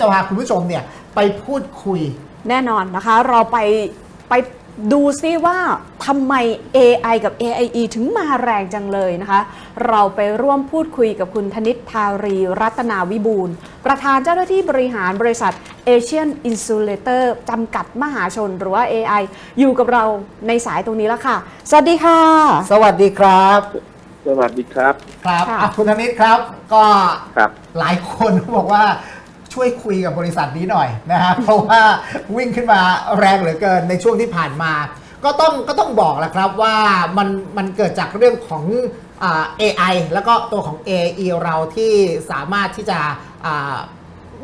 จะพาคุณผู้ชมเนี่ยไปพูดคุย แน่นอนนะคะ เราไปไปดูซิว่าทำไม AI กับ AIE ถึงมาแรงจังเลยนะคะ เราไปร่วมพูดคุยกับคุณธนิตทารีรัตนาวิบูลย์ประธานเจ้าหน้าที่บริหารบริษัท Asian Insulator จำกัดมหาชนหรือว่า AI อยู่กับเราในสายตรงนี้แล้วค่ะ สวัสดีค่ะ สวัสดีครับ สวัสดีครับ ครับค่ะ อะคุณธนิตครับ ก็ครับ หลายคนบอกว่า ช่วยคุยกับบริษัทนี้หน่อยนะฮะเพราะว่าวิ่งขึ้นมาแรงเหลือเกินในช่วงที่ผ่านมา ก็ต้องก็ต้องบอกแหละครับว่ามันมันเกิดจากเรื่องของอ AI แล้วก็ตัวของ AE เราที่สามารถที่จะ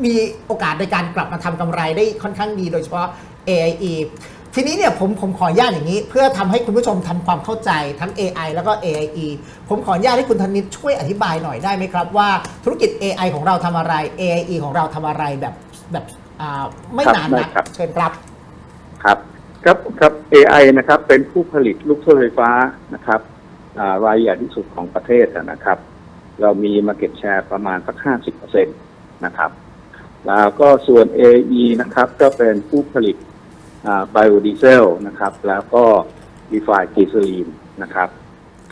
มีโอกาสในการกลับมาทำกำไรได้ค่อนข้างดีโดยเฉพาะ AIE ทีนี้เนี่ยผมผมขออนุญาตอย่างนี้ เพื่อทำให้คุณผู้ชมทำความเข้าใจทั้ง AI แล้วก็ AIE ผมขออนุญาตให้คุณธนิตช่วยอธิบายหน่อยได้ไหมครับ ว่าธุรกิจ AI ของเราทำอะไร AIE ของเราทำอะไรแบบแบบอ่าไม่ครับนานได้นะครับเชิญครับครับครับครับ AI นะครับเป็นผู้ผลิตลูกโซ่ไฟฟ้านะครับอ่ารายใหญ่ที่สุดของประเทศอะนะครับ เรามี market share ประมาณสักห้าสิบเปอร์เซ็นตนะครับ แล้วก็ส่วน AE นะครับ ก็เป็นผู้ผลิต ไบโอดีเซลนะครับ แล้วก็ refined gasoline นะครับ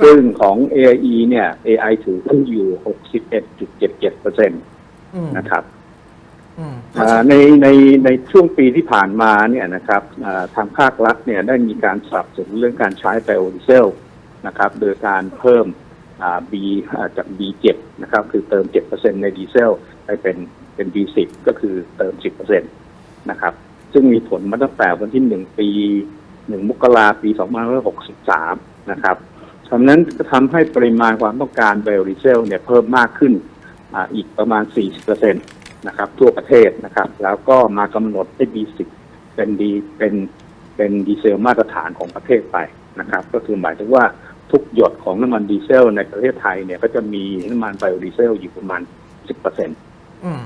ซึ่งของ AE เนี่ย AI ถือหุ้นอยู่ 61.77เปอร์เซ็นตอืมนะครับอืมอ่าในในในช่วงปีที่ผ่านมาเนี่ยนะครับอ่าทางภาครัฐเนี่ยได้มีการสนับสนุนเรื่องการใช้ไบโอดีเซลนะครับ โดยการเพิ่มอ่า B อ่าจาก B7 นะครับ คือเติม 7%ในดีเซล ไปเป็นเป็น B10 ก็คือเติม 10%นะครับ ซึ่งมีผลมาตั้งแต่วันที่1ปี1มกราปี2563นหกสิบสามนะครับฉะนั้นก็ทำให้ปริมาณความต้องการไบโอดีเซลเนี่ยเพิ่มมากขึ้นออีกประมาณ 40%นะครับทั่วประเทศนะครับ แล้วก็มากำหนดให้ B10 เป็นดีเป็นเป็นดีเซลมาตรฐานของประเทศไปนะครับ ก็คือหมายถึงว่าทุกหยดของน้ำมันดีเซลในประเทศไทยเนี่ยก็จะมีน้ำมันไบโอดีเซลอยู่ประมาณ 10%อืม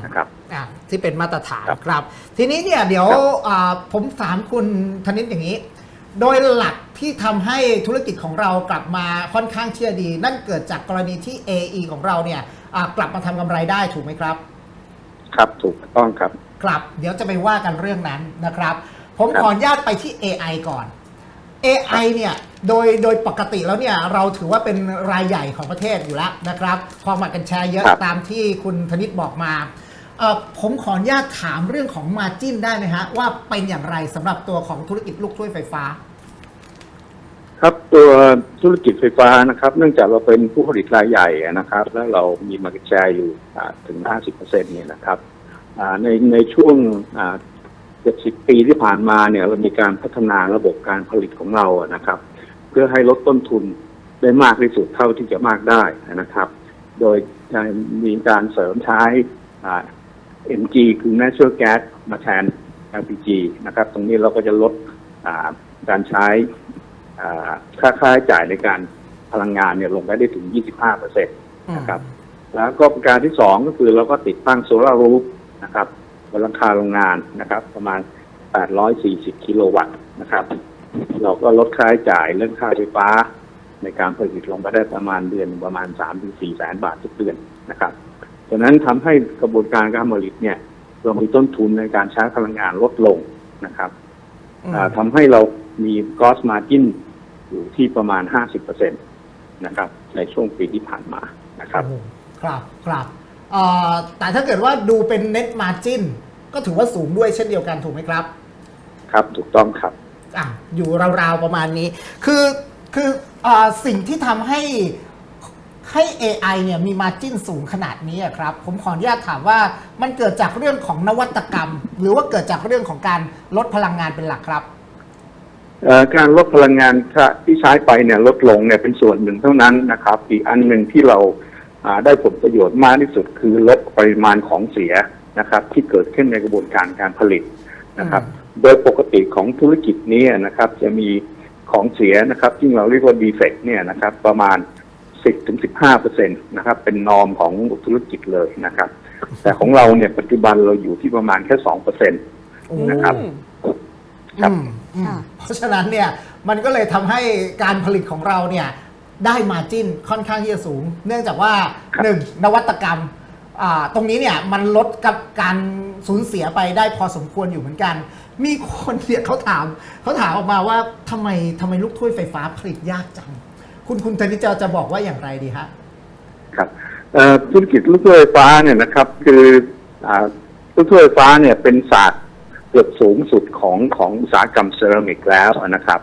นะครับอ่าที่เป็นมาตรฐานครับครับ ทีนี้เนี่ยเดี๋ยวครับอ่าผมถามคุณธนิตอย่างนี้ โดยหลักที่ทำให้ธุรกิจของเรากลับมาค่อนข้างเชื่อดี นั่นเกิดจากกรณีที่ AE ของเราเนี่ยอ่ากลับมาทำกำไรได้ถูกไหมครับ ครับถูกต้องครับ ครับ เดี๋ยวจะไปว่ากันเรื่องนั้นนะครับ ผมครับขออนุญาตไปที่ AI ก่อน AI เนี่ยโดยโดยปกติแล้วเนี่ยเราถือว่าเป็นรายใหญ่ของประเทศอยู่แล้วนะครับพอมากันแชร์เยอะครับตามที่คุณธนิตบอกมาเอ่อผมขออนุญาตถามเรื่องของมาจิ้นได้ไหมฮะ ว่าเป็นอย่างไรสำหรับตัวของธุรกิจลูกถ้วยไฟฟ้า ครับตัวธุรกิจไฟฟ้านะครับ เนื่องจากเราเป็นผู้ผลิตรายใหญ่นะครับ แล้วเรามีมาร์เก็ตแชร์อยู่อ่าถึง 50%เนี่ยนะครับอ่าในในช่วง อ่า70ปีที่ผ่านมาเนี่ยเรามีการพัฒนาระบบการผลิตของเราอะนะครับ เพื่อให้ลดต้นทุนได้มากที่สุดเท่าที่จะมากได้นะครับ โดยมีการเสริมใช้อ่า MG คือ natural gas มาแทน LPG นะครับ ตรงนี้เราก็จะลดอ่าการใช้อ่าค่าค่าใช้จ่ายในการพลังงานเนี่ยลงไปได้ถึง 25เปอร์เซ็นต์นะครับ แล้วก็ประการที่สองก็คือเราก็ติดตั้งโซลาร์รูฟนะครับ บนหลังคาโรงงานนะครับ ประมาณ 840 กิโลวัตต์นะครับ เราก็ลดค่าใช้จ่ายเรื่องค่าไฟฟ้า ในการผลิตลงไปได้ประมาณเดือนประมาณ 3-4 แสนบาททุกเดือนนะครับดังนั้นทำให้กระบวนการการผลิตเนี่ยเรามีต้นทุนในการใช้พลังงานลดลงนะครับอืมอ่าทำให้เรามี gross margin อยู่ที่ประมาณ 50%นะครับ ในช่วงปีที่ผ่านมานะครับโอ้โหครับ ครับเอ่อ แต่ถ้าเกิดว่าดูเป็น net margin ก็ถือว่าสูงด้วยเช่นเดียวกันถูกไหมครับ ครับถูกต้องครับอะอยู่ราวๆประมาณนี้ คือคืออาสิ่งที่ทำให้ให้ AI เนี่ยมีมาจิ้นสูงขนาดนี้อะครับ ผมขออนุญาตถามว่ามันเกิดจากเรื่องของนวัตกรรม หรือว่าเกิดจากเรื่องของการลดพลังงานเป็นหลักครับเอ่อการลดพลังงานที่ใช้ไปเนี่ยลดลงเนี่ยเป็นส่วนหนึ่งเท่านั้นนะครับ อีกอันหนึ่งที่เราอ่า ได้ผลประโยชน์มากที่สุดคือลดปริมาณของเสียนะครับ ที่เกิดขึ้นในกระบวนการการผลิตนะครับ โดยปกติของธุรกิจนี้นะครับ จะมีของเสียนะครับที่เราเรียกว่าดีเฟกเนี่ยนะครับ ประมาณ 10ถึง15เปอร์เซ็นตนะครับ เป็นนอมของธุรกิจเลยนะครับ แต่ของเราเนี่ยปัจจุบันเราอยู่ที่ประมาณแค่2เปอร์เซ็นตนะครับครับอืมอืมค่ะเพราะฉะนั้นเนี่ยมันก็เลยทำให้การผลิตของเราเนี่ย ได้มาจิ้นค่อนข้างที่จะสูง เนื่องจากว่าครับหนึ่งนวัตกรรมอ่าตรงนี้เนี่ยมันลดกับการสูญเสียไปได้พอสมควรอยู่เหมือนกัน มีคนเนี่ยเขาถามเขาถามออกมาว่าทำไมทำไมลูกถ้วยไฟฟ้าผลิตยากจัง คุณคุณธนิจจะจะบอกว่าอย่างไรดีฮะครับเอ่อธุรกิจลูกถ้วยไฟฟ้าเนี่ยนะครับ คืออ่าลูกถ้วยไฟฟ้าเนี่ยเป็นศาสตร์เกือบสูงสุดของของอุตสาหกรรมเซรามิกแล้วนะครับ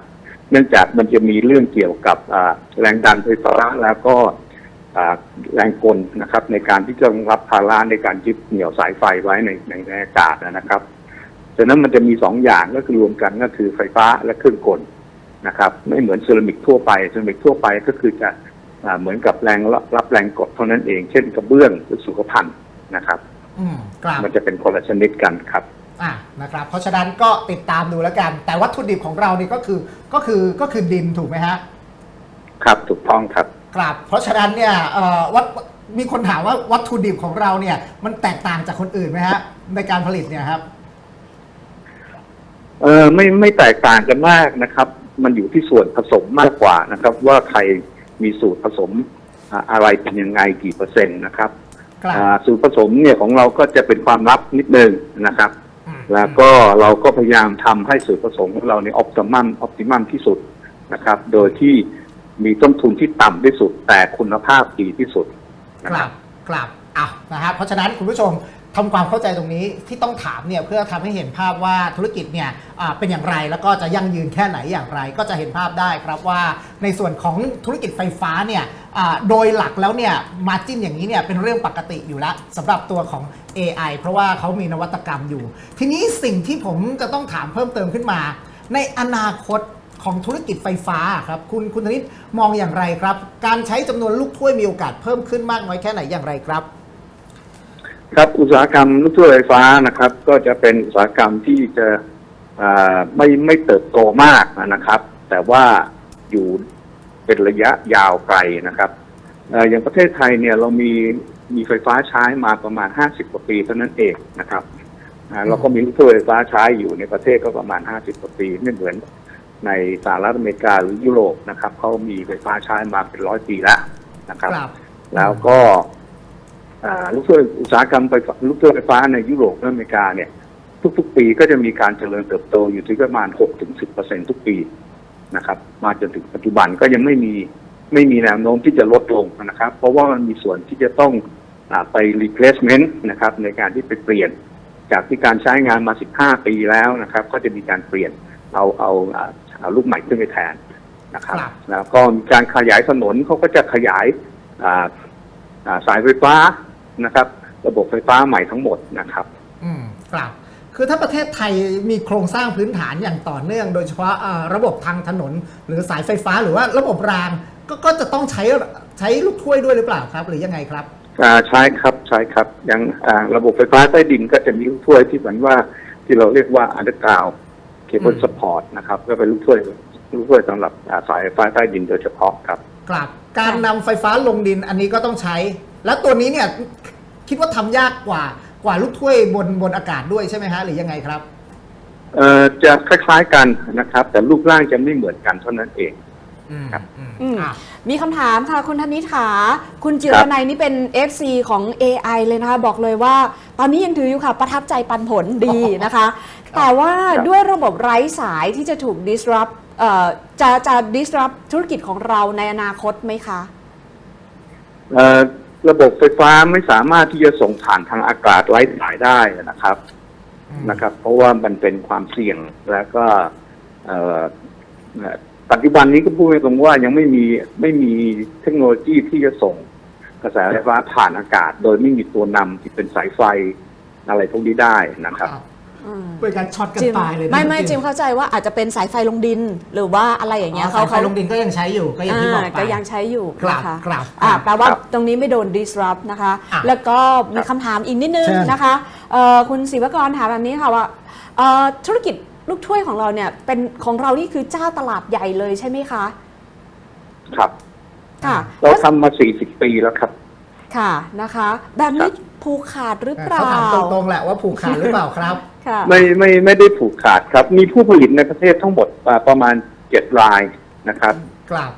เนื่องจากมันจะมีเรื่องเกี่ยวกับอ่าแรงดันไฟฟ้าแล้วก็อ่าแรงกลนะครับ ในการที่จะรับภาระในการยึดเหนี่ยวสายไฟไว้ในในในอากาศนะครับฉะนั้นมันจะมีสองอย่างก็คือรวมกันก็คือไฟฟ้าและเครื่องกลนะครับ ไม่เหมือนเซรามิกทั่วไปเซรามิกทั่วไปก็คือจะอ่าเหมือนกับแรงรับรับแรงกดเท่านั้นเอง เช่นกระเบื้องหรือสุขภัณฑ์นะครับอืมกราบมันจะเป็นคนละชนิดกันครับ อะนะครับเพราะฉะนั้นก็ติดตามดูแล้วกัน แต่วัตถุดิบของเรานี่ก็คือก็คือก็คือดินถูกไหมฮะครับถูกต้องครับครับเพราะฉะนั้นเนี่ยเอ่อวัตมีคนถามว่าวัตถุดิบของเราเนี่ย มันแตกต่างจากคนอื่นไหมฮะ ในการผลิตเนี่ยครับ เออไม่ไม่แตกต่างกันมากนะครับ มันอยู่ที่ส่วนผสมมากกว่านะครับ ว่าใครมีสูตรผสมอ่าอะไรเป็นยังไงกี่เปอร์เซ็นต์นะครับครับอ่าสูตรผสมเนี่ยของเราก็จะเป็นความลับนิดนึงนะครับอืม แล้วก็เราก็พยายามทำให้สูตรผสมของเราในออปติมัมออปติมัมที่สุดนะครับ โดยที่มีต้นทุนที่ต่ำที่สุด แต่คุณภาพดีที่สุดนะคลัรับบกลับอะนะครับเพราะฉะนั้นคุณผู้ชม ทำความเข้าใจตรงนี้ที่ต้องถามเนี่ยเพื่อทำให้เห็นภาพว่าธุรกิจเนี่ยเป็นอย่างไรแล้วก็จะยั่งยืนแค่ไหนอย่างไร ก็จะเห็นภาพได้ครับว่าในส่วนของธุรกิจไฟฟ้าเนี่ยโดยหลักแล้วเนี่ยมาจิ้นอย่างนี้เนี่ยเป็นเรื่องปกติอยู่แล้วสำหรับตัวของ AI เพราะว่าเขามีนวัตกรรมอยู่ ทีนี้สิ่งที่ผมจะต้องถามเพิ่มเติมขึ้นมา ในอนาคตของธุรกิจไฟฟ้าครับคุณคุณธนิตมองอย่างไรครับ การใช้จำนวนลูกถ้วยมีโอกาสเพิ่มขึ้นมากน้อยแค่ไหนอย่างไรครับ ครับอุตสาหกรรมลูกถ้วยไฟฟ้านะครับ ก็จะเป็นอุตสาหกรรมที่จะอ่าไม่ไม่เติบโตมากนะครับ แต่ว่าอยู่เป็นระยะยาวไกลนะครับเอ่ออย่างประเทศไทยเนี่ยเรามีมีไฟฟ้าใช้มาประมาณ 50 กว่าปีเท่านั้นเองนะครับอ่าเราก็มีลูกถ้วยไฟฟ้าใช้อยู่ในประเทศก็ประมาณ 50 กว่าปีไม่เหมือนในสหรัฐอเมริกาหรือยุโรปนะครับเขามีไฟฟ้าใช้มาเป็นร้อยปีแล้วนะครับครับแล้วก็อ่า ลูกถ้วยอุตสาหกรรมไฟฟ้าลูกถ้วยไฟฟ้าในยุโรปและอเมริกาเนี่ย ทุกๆ ปีก็จะมีการเจริญเติบโตอยู่ที่ประมาณ 6-10%ทุกปีนะครับ มาจนถึงปัจจุบันก็ยังไม่มีไม่มีแนวโน้มที่จะลดลงนะครับ เพราะว่ามันมีส่วนที่จะต้องอาไป replacement นะครับ ในการที่ไปเปลี่ยน จากที่การใช้งานมา 15 ปีแล้วนะครับ ก็จะมีการเปลี่ยนเอาเอาอ่าเอาลูกใหม่ขึ้นไปแทนนะครับครับแล้วก็มีการขยายถนนเขาก็จะขยายอ่าอ่าสายไฟฟ้า นะครับ ระบบไฟฟ้าใหม่ทั้งหมดนะครับ อืมครับคือถ้าประเทศไทยมีโครงสร้างพื้นฐานอย่างต่อเนื่อง โดยเฉพาะอ่าระบบทางถนน หรือสายไฟฟ้าหรือว่าระบบรางก็ก็จะต้องใช้ใช้ลูกถ้วยด้วยหรือเปล่าครับ หรือยังไงครับอ่าใช้ครับใช้ครับอย่างอ่าระบบไฟฟ้าใต้ดินก็จะมีลูกถ้วยที่เหมือนว่าที่เราเรียกว่าอันเดอร์กราวเคเบิลอืมสปอร์ตนะครับก็เป็นลูกถ้วยลูกถ้วยสำหรับอ่าสายไฟฟ้าใต้ดินโดยเฉพาะครับ ครับ การนำไฟฟ้าลงดินอันนี้ก็ต้องใช้ แล้วตัวนี้เนี่ยคิดว่าทำยากกว่ากว่าลูกถ้วยบนบนอากาศด้วยใช่ไหมฮะหรือยังไงครับ เอ่อจะคล้ายๆกันนะครับ แต่รูปร่างจะไม่เหมือนกันเท่านั้นเอง อืมครับ อืมอืมอะ มีคำถามค่ะคุณธนิษฐาคุณจิรนัยนี่เป็น FC ของ AI เลยนะคะ บอกเลยว่า ตอนนี้ยังถืออยู่ค่ะ ประทับใจปันผลดีนะคะ แต่ว่าครับ ด้วยระบบไร้สายที่จะถูก disrupt เอ่อจะจะ disrupt ธุรกิจของเราในอนาคตไหมคะ เอ่อ ระบบไฟฟ้าไม่สามารถที่จะส่งผ่านทางอากาศไร้สายได้นะครับนะครับ เพราะว่ามันเป็นความเสี่ยงแล้วก็เอ่อเอ่อปัจจุบันนี้ก็พูดตรงๆว่ายังไม่มีไม่มีเทคโนโลยีที่จะส่งกระแสไฟฟ้าผ่านอากาศ โดยไม่มีตัวนำที่เป็นสายไฟอะไรพวกนี้ได้นะครับครับอืม เป็นการช็อตกันจิมตายเลยนะไม่ไม่จริงจิมเข้าใจว่าอาจจะเป็นสายไฟลงดิน หรือว่าอะไรอย่างเงี้ยอ๋อเขาสายไฟลงดินก็ยังใช้อยู่ก็อย่างที่บอกอ่าไปก็ยังใช้อยู่ครับนะคะครับอ่าครับแปลว่าครับตรงนี้ไม่โดน disrupt นะคะอะแล้วก็มีคำถามอีกนิดนึงเชิญนะคะเอ่อคุณศิวกรถามแบบนี้ค่ะว่าเอ่อธุรกิจลูกถ้วยของเราเนี่ยเป็นของเรานี่คือเจ้าตลาดใหญ่เลยใช่ไหมคะ ครับ ค่ะ เราทำมา 40 ปีแล้วครับ ค่ะนะคะ แบบนี้ ผูกขาดหรือเปล่าเขาถามตรงๆแหละว่าผูกขาดหรือเปล่าครับค่ะไม่ไม่ไม่ได้ผูกขาดครับ มีผู้ผลิตในประเทศทั้งหมดอ่าประมาณ7รายนะครับกลับ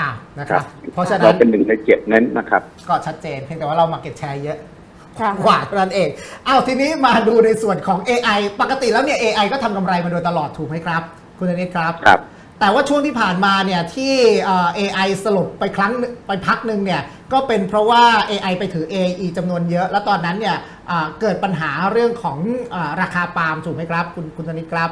อ่านะครับ เพราะฉะนั้เรานเป็นหนึ่งในเจ็ดนั้นนะครับ ก็ชัดเจนเพียงแต่ว่าเรามาเก็ตแชร์เยอะค่ะกว่าเท่านั้นเองเอาทีนี้มาดูในส่วนของ AI ปกติแล้วเนี่ย AI ก็ทำกำไรมาโดยตลอดถูกไหมครับ คุณธนิตครับครับ แต่ว่าช่วงที่ผ่านมาเนี่ยที่เอ่อ AI สลบไปครั้งหนึ่งไปพักหนึ่งเนี่ยก็เป็นเพราะว่า AI ไปถือ AE จำนวนเยอะ แล้วตอนนั้นเนี่ยอ่าเกิดปัญหาเรื่องของอาราคาปาล์มถูกไหมครับคุณคุณธนิตครับ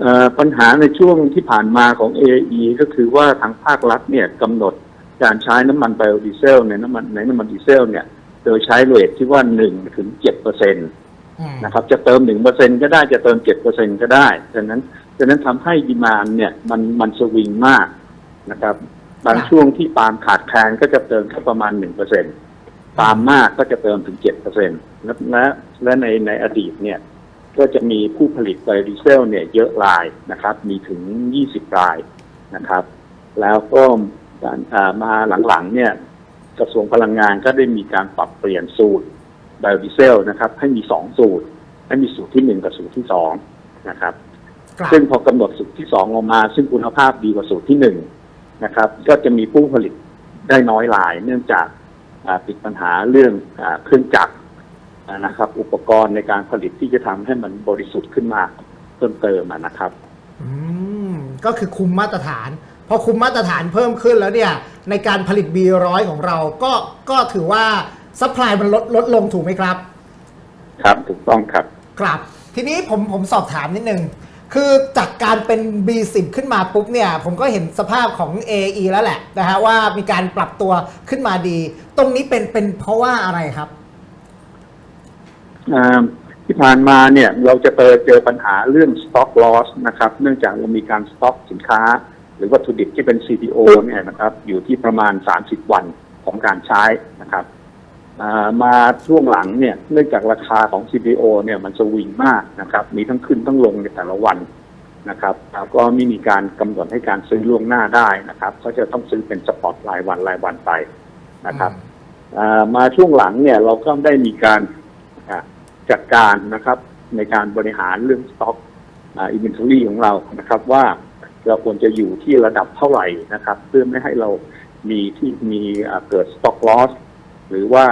เอ่อปัญหาในช่วงที่ผ่านมาของ AE ก็คือว่าทางภาครัฐเนี่ยกำหนดการใช้น้ำมันไบโอดีเซลในน้ำมันในน้ำมันดีเซลเนี่ย โดยใช้เรทที่ว่าหนึ่งถึงเจ็ดเปอร์เซ็นต์นะครับจะเติมหนึ่งเปอร์เซ็นก็ได้จะเติมเจ็ดเปอร์เซ็นก็ได้ดังนั้น ดังนั้นทำให้ดีมานเนี่ยมันมันสวิงมากนะครับ บางครับช่วงที่ปาล์มขาดแคลนก็จะเติมแค่ประมาณหนึ่งเปอร์เซ็นปาล์มมากก็จะเติมถึงเจ็ดเปอร์เซ็นและและและในในอดีตเนี่ยก็จะมีผู้ผลิตไบโอดีเซลเนี่ยเยอะรายนะครับ มีถึง20รายนะครับ แล้วก็การอ่ามาหลังๆเนี่ยกระทรวงพลังงานก็ได้มีการปรับเปลี่ยนสูตรไบโอดีเซลนะครับ ให้มี2สูตร ให้มีสูตรที่1กับสูตรที่2นะครับครับ ซึ่งพอกำหนดสูตรที่2ออกมา ซึ่งคุณภาพดีกว่าสูตรที่1นะครับ ก็จะมีผู้ผลิตได้น้อยราย เนื่องจากอ่าติดปัญหาเรื่องอาเครื่องจักรนะครับ อุปกรณ์ในการผลิตที่จะทำให้มันบริสุทธิ์ขึ้นมาเพิ่มเติมอะนะครับ อืมก็คือคุมมาตรฐานพอคุมมาตรฐานเพิ่มขึ้นแล้วเนี่ย ในการผลิต B100 ของเราก็ก็ถือว่าซัพพลายมันลดลดลงถูกไหมครับ ครับถูกต้องครับ ครับ ทีนี้ผมผมสอบถามนิดนึง คือจากการเป็น B10 ขึ้นมาปุ๊บเนี่ย ผมก็เห็นสภาพของ AE แล้วแหละนะฮะว่ามีการปรับตัวขึ้นมาดี ตรงนี้เป็นเป็นเพราะว่าอะไรครับอ่าที่ผ่านมาเนี่ยเราจะเจอเจอปัญหาเรื่อง stock loss นะครับ เนื่องจากเรามีการ stock สินค้า หรือวัตถุดิบที่เป็น CPO เนี่ยนะครับ อยู่ที่ประมาณ 30 วันของการใช้นะครับอ่า มาช่วงหลังเนี่ยเนื่องจากราคาของ CPO เนี่ยมันสวิงมากนะครับ มีทั้งขึ้นทั้งลงในแต่ละวันนะครับแล้วก็ไม่มีการกำหนดให้การซื้อล่วงหน้าได้นะครับ ก็จะต้องซื้อเป็นสปอตรายวันรายวันไปนะครับอ่ามาช่วงหลังเนี่ยเราก็ได้มีการอ่าจัดการนะครับในการบริหารเรื่องสต็อกอินเวนทอรี่ของเรานะครับ ว่าเราควรจะอยู่ที่ระดับเท่าไหร่นะครับ เพื่อไม่ให้เรามีที่มีอ่าเกิดสต็อกลอส หรือว่า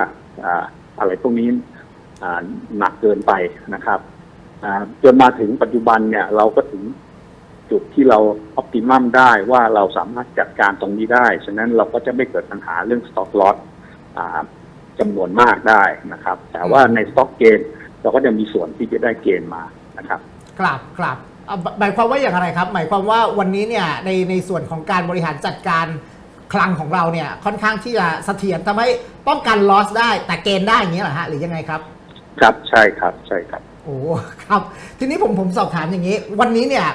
อะไรพวกนี้หนักเกินไปนะครับจนมาถึงปัจจุบันเนี่ย เราก็ถึงจุดที่เราออ t ติมัมได้ว่าเราสามารถจัดการตรงนี้ได้ ฉะนั้นเราก็จะไม่เกิดปัญหาเรื่องสต็อกลอสอ่าจำนวนมากได้นะครับ แต่ว่าในสต็อกเกณฑ์เราก็จะมีส่วนที่จะได้เกณฑ์มานะครับครับครับหมายความว่าอย่างไรครับ หมายความว่าวันนี้เนี่ยในในส่วนของการบริหารจัดการ คลังของเราเนี่ยค่อนข้างที่จะเสถียรทำให้ป้องกันลอสได้แต่เกณฑ์ได้อย่างนี้เหรอฮะหรือยังไงครับ ครับใช่ครับใช่ครับ โอ้ครับ ทีนี้ผมผมสอบถามอย่างนี้ วันนี้เนี่ย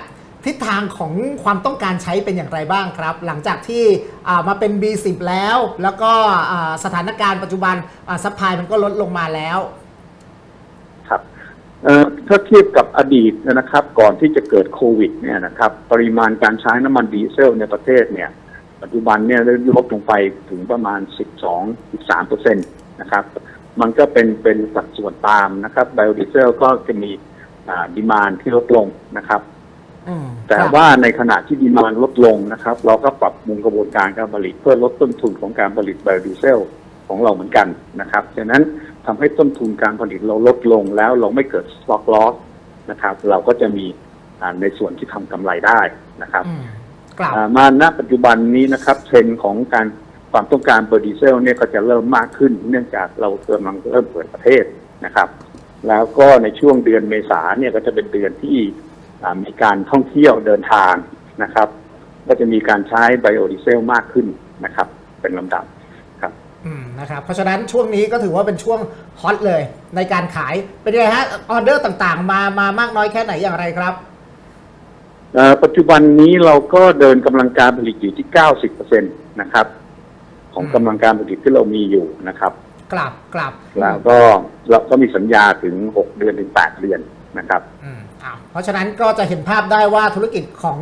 ทิศทางของความต้องการใช้เป็นอย่างไรบ้างครับ หลังจากที่อ่ามาเป็น B10 แล้ว แล้วก็อ่าสถานการณ์ปัจจุบันซัพพลายมันก็ลดลงมาแล้ว ครับเอ่อถ้าเทียบกับอดีตนะครับ ก่อนที่จะเกิดโควิดเนี่ยนะครับ ปริมาณการใช้น้ำมันดีเซลในประเทศเนี่ย ปัจจุบันเนี่ยได้ลดลงไปถึงประมาณ 12-13เปอร์เซ็นตนะครับ มันก็เป็นเป็นสัดส่วนตามนะครับไบโอดีเซลก็จะมีดีมานที่ลดลงนะครับอืมแต่ครับว่าในขณะที่ดีมานลดลงนะครับ เราก็ปรับปรุงกระบวนการการผลิตเพื่อลดต้นทุนของการผลิตไบโอดีเซลของเราเหมือนกันนะครับฉะนั้นทำให้ต้นทุนการผลิตเราลดลงแล้วเราไม่เกิด stock loss นะครับ เราก็จะมีอ่าในส่วนที่ทำกำไรได้นะครับอืม ครับอ่ามาณปัจจุบันนี้นะครับเทรนด์ของการความต้องการเบอร์ดีเซลเนี่ยก็จะเริ่มมากขึ้น เนื่องจากเรากำลังเริ่มเปิดประเทศนะครับ แล้วก็ในช่วงเดือนเมษาเนี่ยก็จะเป็นเดือนที่อ่ามีการท่องเที่ยวเดินทางนะครับ ก็จะมีการใช้ไบโอดีเซลมากขึ้นนะครับ เป็นลำดับครับอืมนะครับเพราะฉะนั้นช่วงนี้ก็ถือว่าเป็นช่วงฮอตเลยในการขายเป็นยังไงฮะออเดอร์ต่างๆ มา มามากน้อยแค่ไหนอย่างไรครับเอ่อ ปัจจุบันนี้เราก็เดินกำลังการผลิตอยู่ที่90%นะครับ ของอืมกำลังการผลิตที่เรามีอยู่นะครับกลับกลับแล้วก็เราก็มีสัญญาถึง6เดือนถึง8เดือนนะครับอืมอ้าวเพราะฉะนั้นก็จะเห็นภาพได้ว่าธุรกิจของ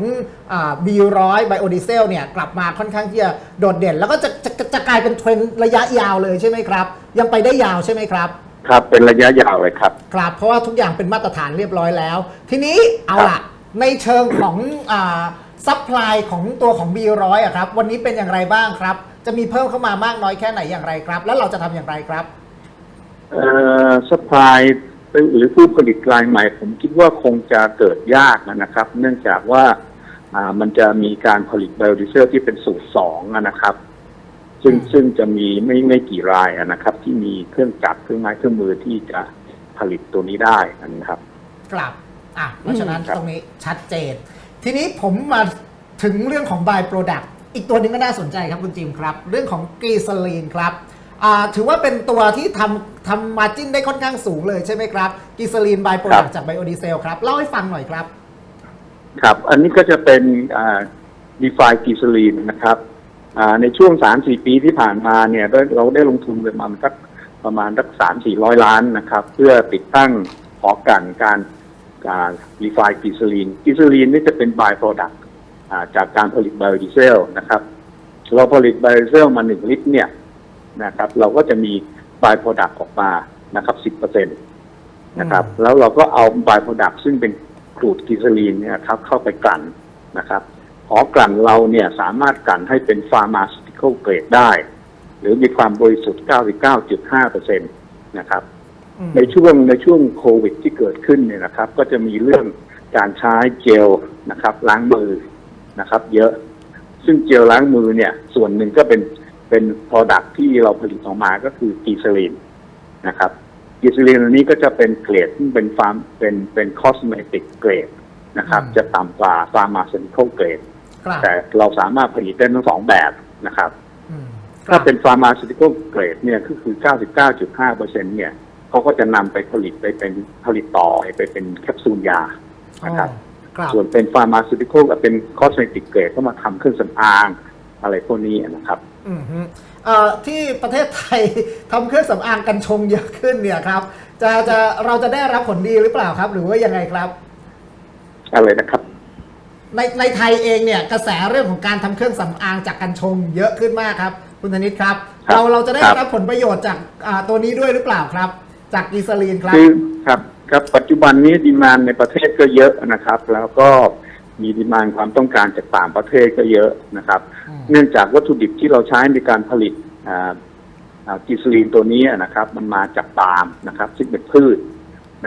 บีร้อยไบโอดีเซลเนี่ยกลับมาค่อนข้างที่จะโดดเด่น แล้วก็จะจะจะจะกลายเป็นเทรนด์ระยะยาวเลยใช่ไหมครับ ยังไปได้ยาวใช่ไหมครับครับเป็นระยะยาวเลยครับครับเพราะว่าทุกอย่างเป็นมาตรฐานเรียบร้อยแล้ว ทีนี้เอาล่ะ ในเชิงของซัพพลายของตัวของ B100 อะครับ วันนี้เป็นอย่างไรบ้างครับ จะมีเพิ่มเข้ามามากน้อยแค่ไหนอย่างไรครับ แล้วเราจะทำอย่างไรครับเอ่อสปายหรือผู้ผลิตรายใหม่ ผมคิดว่าคงจะเกิดยากนะครับ เนื่องจากว่าอ่ามันจะมีการผลิตไบโอดีเซลที่เป็นสูตรสองอะนะครับ ซึ่งอืมซึ่งจะมีไม่ไม่กี่รายอะนะครับ ที่มีเครื่องจักรเครื่องไม้เครื่องมือที่จะผลิตตัวนี้ได้นะครับกลับ อะเพราะฉะนั้นครับตรงนี้ชัดเจน ทีนี้ผมมาถึงเรื่องของ by product อีกตัวหนึ่งก็น่าสนใจครับคุณจิมครับ เรื่องของกรีซาลีนครับอ่าถือว่าเป็นตัวที่ทำทำมาจิ้นได้ค่อนข้างสูงเลยใช่ไหมครับกรีซาลีน by product จากไบโอดีเซลครับ เล่าให้ฟังหน่อยครับ ครับ อันนี้ก็จะเป็นดีฟายกิซลีนนะครับอ่าในช่วงสามสี่ปีที่ผ่านมาเนี่ยได้เราได้ลงทุนไปประมาณสักประมาณสักสามสี่ร้อยล้านนะครับ เพื่อติดตั้งหอกันการ การดีฟายกิซลีนกิซลีนนี่จะเป็นบายโปรดักต์จากการผลิตไบโอดีเซลนะครับ เราผลิตไบโอดีเซลมาหนึ่งลิตรเนี่ยนะครับ เราก็จะมีบายโปรดักต์ออกมานะครับสิบเปอร์เซ็นตนะครับอืมแล้วเราก็เอาบ y โปรดักต์ซึ่งเป็นกรูดกิซาลีนเนี่ยครับเข้าไปกลั่นนะครับหอกลั่นเราเนี่ยสามารถกลั่นให้เป็นฟาร์มาสติคอลเกรดได้ หรือมีความบริสุทธิ์ 99.5%นะครับอืม ในช่วงในช่วงโควิดที่เกิดขึ้นเนี่ยนะครับ ก็จะมีเรื่องการใช้เจลนะครับ ล้างมือนะครับ เยอะ ซึ่งเจลล้างมือเนี่ย ส่วนหนึ่งก็เป็นเป็น product ที่เราผลิตออกมาก็คือกีซาลีนนะครับกีซาลีนอันนี้ก็จะเป็นเกรดที่เป็นฟาร์มเป็นเป็นคอสเมติกเกรดนะครับอืมจะต่ำกว่าฟาร์มาเซนิคอลเกรดครับแต่เราสามารถผลิตได้ทั้งสองแบบนะครับอืมถ้าเป็นฟาร์มาสติคอลเกรดเนี่ยก็คือ 99.5เปอร์เซ็นเนี่ย เขาก็จะนำไปผลิตไปเป็นผลิตต่อไปเป็นแคปซูลยานะครับอ๋อครับส่วนเป็นฟาร์มาสติคอลกับเป็นคอสเมติกเกรดก็มาทำเครื่องสำอางอะไรพวกนี้นะครับอืมฮึเอ่อที่ประเทศไทยทำเครื่องสำอางกันชงเยอะขึ้นเนี่ยครับ จะจะเราจะได้รับผลดีหรือเปล่าครับ หรือว่ายังไงครับ อะไรนะครับ ในในไทยเองเนี่ยกระแสเรื่องของการทำเครื่องสำอางจากกัญชงเยอะขึ้นมากครับ คุณธนิตครับครับเราเราจะได้ครับรับผลประโยชน์จากอ่าตัวนี้ด้วยหรือเปล่าครับ จากกีซาลีนครับคือครับครับปัจจุบันนี้ดีมานในประเทศก็เยอะนะครับ แล้วก็มีดีมานความต้องการจากต่างประเทศก็เยอะนะครับอืมเนื่องจากวัตถุดิบที่เราใช้ในการผลิตอ่าอ่ากิซลีนตัวนี้นะครับ มันมาจากปาล์มนะครับซึ่งเป็นพืช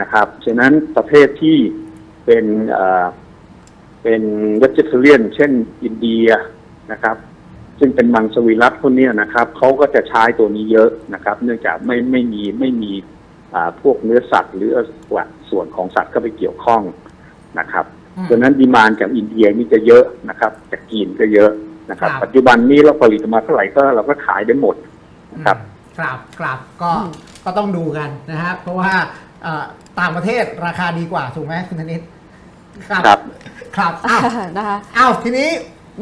นะครับฉะนั้นประเทศที่เป็นอ่าเป็นเวจิเทเรียน เช่นอินเดียนะครับ ซึ่งเป็นมังสวิรัตพวกเนี้ยนะครับเขาก็จะใช้ตัวนี้เยอะนะครับ เนื่องจากไม่ไม่มีไม่มีอ่า พวกเนื้อสัตว์หรือส่วนของสัตว์เข้าไปเกี่ยวข้องนะครับอืมดังนั้นดีมานจากอินเดียนี่จะเยอะนะครับจากจีนก็เยอะนะครับครับปัจจุบันนี้เราผลิตออกมาเท่าไหร่ก็เราก็ขายได้หมดนะครับอืมครับครับก็อืมก็ต้องดูกันนะฮะเพราะว่าเอ่อต่างประเทศราคาดีกว่าถูกไหมคุณธนิตครับครับครับอ้าวนะคะอ้าวทีนี้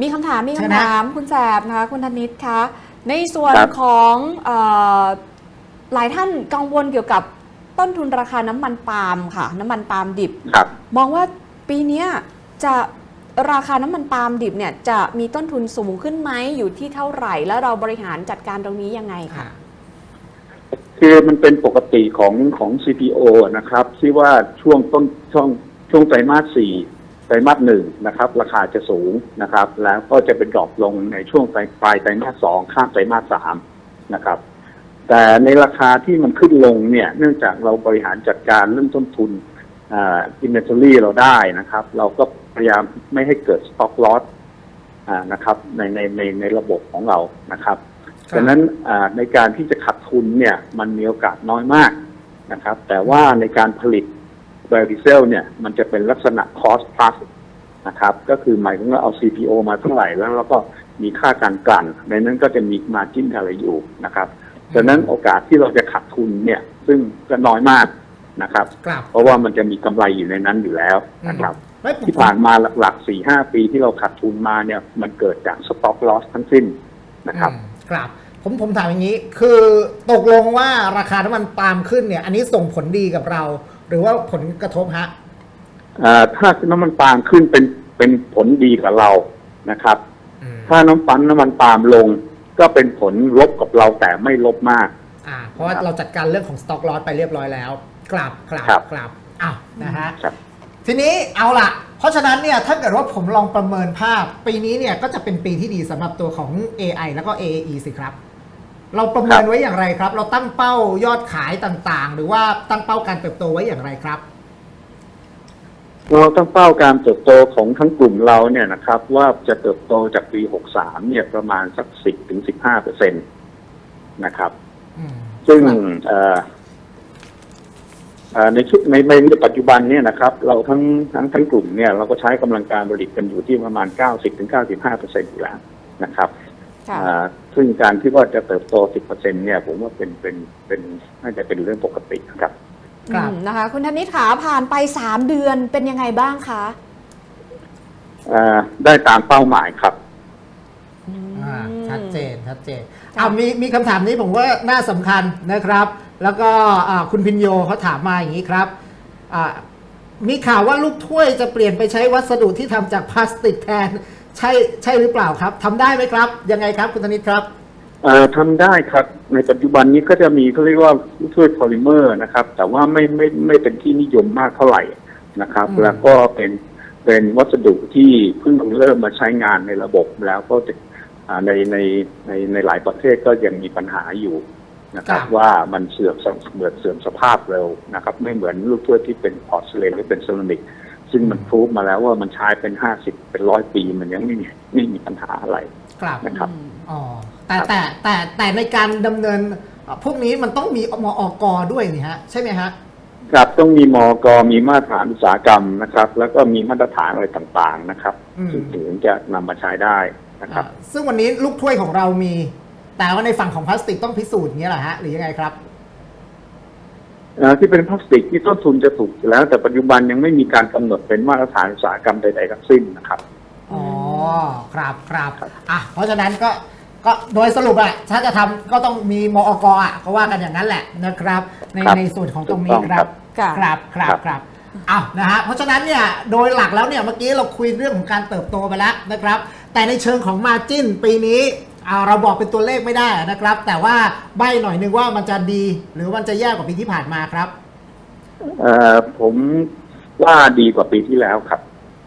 มีคำถามมีเชิญคำนะถามคุณแสบนะคะคุณธนิตคะในส่วนครับของเออหลายท่านกังวลเกี่ยวกับ ต้นทุนราคาน้ำมันปาล์มค่ะ น้ำมันปาล์มดิบ ครับ มองว่าปีเนี้ยจะราคาน้ำมันปาล์มดิบเนี่ยจะมีต้นทุนสูงขึ้นไหมอยู่ที่เท่าไหร่ แล้วเราบริหารจัดการตรงนี้ยังไงอ่าคะ คือมันเป็นปกติของของ CPO นะครับ ที่ว่าช่วงต้นช่วงช่วงไตรมาสสี่ไตรมาสหนึ่งนะครับ ราคาจะสูงนะครับ แล้วก็จะเป็นดรอปลงในช่วงปลายปลายไตรมาสสองข้ามไตรมาสสามนะครับ แต่ในราคาที่มันขึ้นลงเนี่ย เนื่องจากเราบริหารจัดการเรื่องต้นทุนอ่าอินเวนทอรี่เราได้นะครับ เราก็พยายามไม่ให้เกิดสต็อกลอสอ่านะครับในในในในระบบของเรานะครับครับดังนั้นอ่าในการที่จะขัดทุนเนี่ยมันมีโอกาสน้อยมากนะครับ แต่ว่าในการผลิตไบโอดีเซลเนี่ยมันจะเป็นลักษณะ cost plus นะครับ ก็คือหมายถึงว่าเอา CPO มาเท่าไหร่แล้วเราก็มีค่าการกลั่นในนั้นก็จะมีมาจิ้นอะไรอยู่นะครับ ดังนั้นโอกาสที่เราจะขัดทุนเนี่ย ซึ่งก็น้อยมากนะครับกลับเพราะว่ามันจะมีกำไรอยู่ในนั้นอยู่แล้วนะครับ ไม่ผมที่ผ่านมาหลักๆสี่ห้าปีที่เราขาดทุนมาเนี่ย มันเกิดจากสต็อกลอสทั้งสิ้นนะครับ อืมครับ ผมผมถามอย่างนี้ คือตกลงว่าราคาน้ำมันปาล์มขึ้นเนี่ย อันนี้ส่งผลดีกับเรา หรือว่าผลกระทบฮะอ่าถ้าน้ำมันปาล์มขึ้นเป็นเป็นผลดีกับเรานะครับถ้าน้ำปันน้ำมันปาล์มลง ก็เป็นผลลบกับเราแต่ไม่ลบมาก อ่า เพราะว่าเราจัดการเรื่องของสต็อกลอสไปเรียบร้อยแล้ว กลับกลับครับกลับอ้าวนะฮะครับ ทีนี้เอาล่ะ เพราะฉะนั้นเนี่ยถ้าเกิดว่าผมลองประเมินภาพ ปีนี้เนี่ยก็จะเป็นปีที่ดีสำหรับตัวของ AI แล้วก็ AAE สิครับ เราประเมินไว้อย่างไรครับ เราตั้งเป้ายอดขายต่างๆ หรือว่าตั้งเป้าการเติบโตไว้อย่างไรครับ เราตั้งเป้าการเติบโตของทั้งกลุ่มเราเนี่ยนะครับ ว่าจะเติบโตจากปี 63 เนี่ยประมาณสัก 10ถึง15เปอร์เซ็นตนะครับอืมซึ่งครับเอ่อเอ่อในชุดในในในปัจจุบันเนี่ยนะครับ เราทั้งทั้งทั้งกลุ่มเนี่ยเราก็ใช้กำลังการผลิตกันอยู่ที่ประมาณ 90ถึง95เปอร์เซ็นต์อยู่แล้วนะครับค่ะอ่าซึ่งการที่ว่าจะเติบโต 10เปอร์เซ็นต์เนี่ย ผมว่าเป็นเป็นเป็นน่าจะเป็นเรื่องปกติครับ ครับอืมนะคะคุณธนิตขาผ่านไป 3 เดือนเป็นยังไงบ้างคะอ่าได้ตามเป้าหมายครับ อ่าชัดเจนชัดเจนค่ะอ่ามีมีคำถามนี้ผมว่าน่าสำคัญนะครับ แล้วก็อ่าคุณพินโยเขาถามมาอย่างนี้ครับอ่ามีข่าวว่าลูกถ้วยจะเปลี่ยนไปใช้วัสดุที่ทำจากพลาสติกแทน ใช่ใช่หรือเปล่าครับทำได้ไหมครับ ยังไงครับคุณธนิตครับเอ่อ ทำได้ครับ ในปัจจุบันนี้ก็จะมีเขาเรียกว่าช่วยโพลิเมอร์นะครับ แต่ว่าไม่ไม่ไม่เป็นที่นิยมมากเท่าไหร่นะครับอืมแล้วก็เป็นเป็นวัสดุที่เพิ่งเริ่มมาใช้งานในระบบแล้วก็จะอ่าในในในในหลายประเทศก็ยังมีปัญหาอยู่นะครับว่ามันเสื่อมสเหมือนเสื่อมสภาพเร็วนะครับ ไม่เหมือนลูกถ้วยที่เป็นพอร์สเลนหรือเป็นเซรามิก ซึ่งมันพรูฟมาแล้วว่ามันใช้เป็นห้าสิบเป็นร้อยปีมันยังไม่มีไม่มีปัญหาอะไรครับนะครับ อ๋อแต่แต่แต่แต่ในการดำเนินอ่าพวกนี้มันต้องมีมอกด้วยนี่ฮะ ใช่ไหมฮะ ครับต้องมีมอกมีมาตรฐานอุตสาหกรรมนะครับ แล้วก็มีมาตรฐานอะไรต่างๆนะครับอืมถึงถึงจะนำมาใช้ได้นะครับ อ่าซึ่งวันนี้ลูกถ้วยของเรามี แต่ว่าในฝั่งของพลาสติกต้องพิสูจน์อย่างนี้ยเหรอฮะหรือยังไงครับ เอ่อที่เป็นพลาสติกที่ต้นทุนจะถูกอยู่แล้ว แต่ปัจจุบันยังไม่มีการกำหนดเป็นมาตรฐานอุตสาหกรรมใดๆทั้งสิ้นนะครับ อ๋อ ครับครับครับอะเพราะฉะนั้นก็ ก็โดยสรุปอะถ้าจะทำก็ต้องมีมอกอะก็ว่ากันอย่างนั้นแหละนะครับ ในครับในส่วนของตรงนี้ถูกต้องคครัรับบค่ะครับครับครับครับอ้าวนะฮะเพราะฉะนั้นเนี่ยโดยหลักแล้วเนี่ยเมื่อกี้เราคุยเรื่องของการเติบโตไปแล้วนะครับ แต่ในเชิงของมาจิ้นปีนี้อ่าเราบอกเป็นตัวเลขไม่ได้นะครับ แต่ว่าใบหน่อยนึงว่ามันจะดี หรือมันจะแย่กว่าปีที่ผ่านมาครับ เอ่อผมว่าดีกว่าปีที่แล้วครับ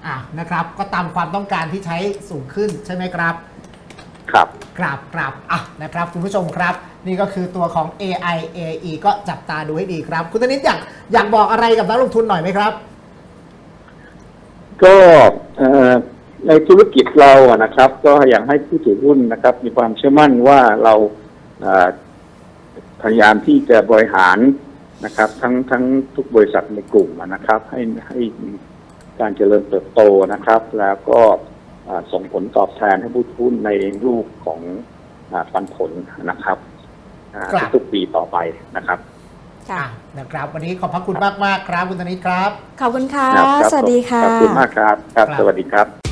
อะนะครับก็ตามความต้องการที่ใช้สูงขึ้นใช่ไหมครับ ครับ ครับครับอะนะครับ คุณผู้ชมครับ นี่ก็คือตัวของ AI AE ก็จับตาดูให้ดีครับ คุณธนิตอยากอยากบอกอะไรกับนักลงทุนหน่อยไหมครับ ก็เอ่อในธุรกิจเราอะนะครับ ก็อยากให้ผู้ถือหุ้นนะครับ มีความเชื่อมั่นว่าเราเอ่อพยายามที่จะบริหารนะครับ ทั้งทั้งทุกบริษัทในกลุ่มอะนะครับ ให้ให้มีการเจริญเติบโตนะครับ แล้วก็เอ่อ ส่งผลตอบแทนให้ผู้ถือหุ้นในรูปของอาปันผลนะครับอ่าครับทุกๆปีต่อไปนะครับค่ะอะนะครับ วันนี้ขอบพระคุณมากมากๆครับคุณธนิตครับ ขอบคุณค่ะครับสวัสดีค่ะ ขอบคุณมากครับ ครับครับสวัสดีครับ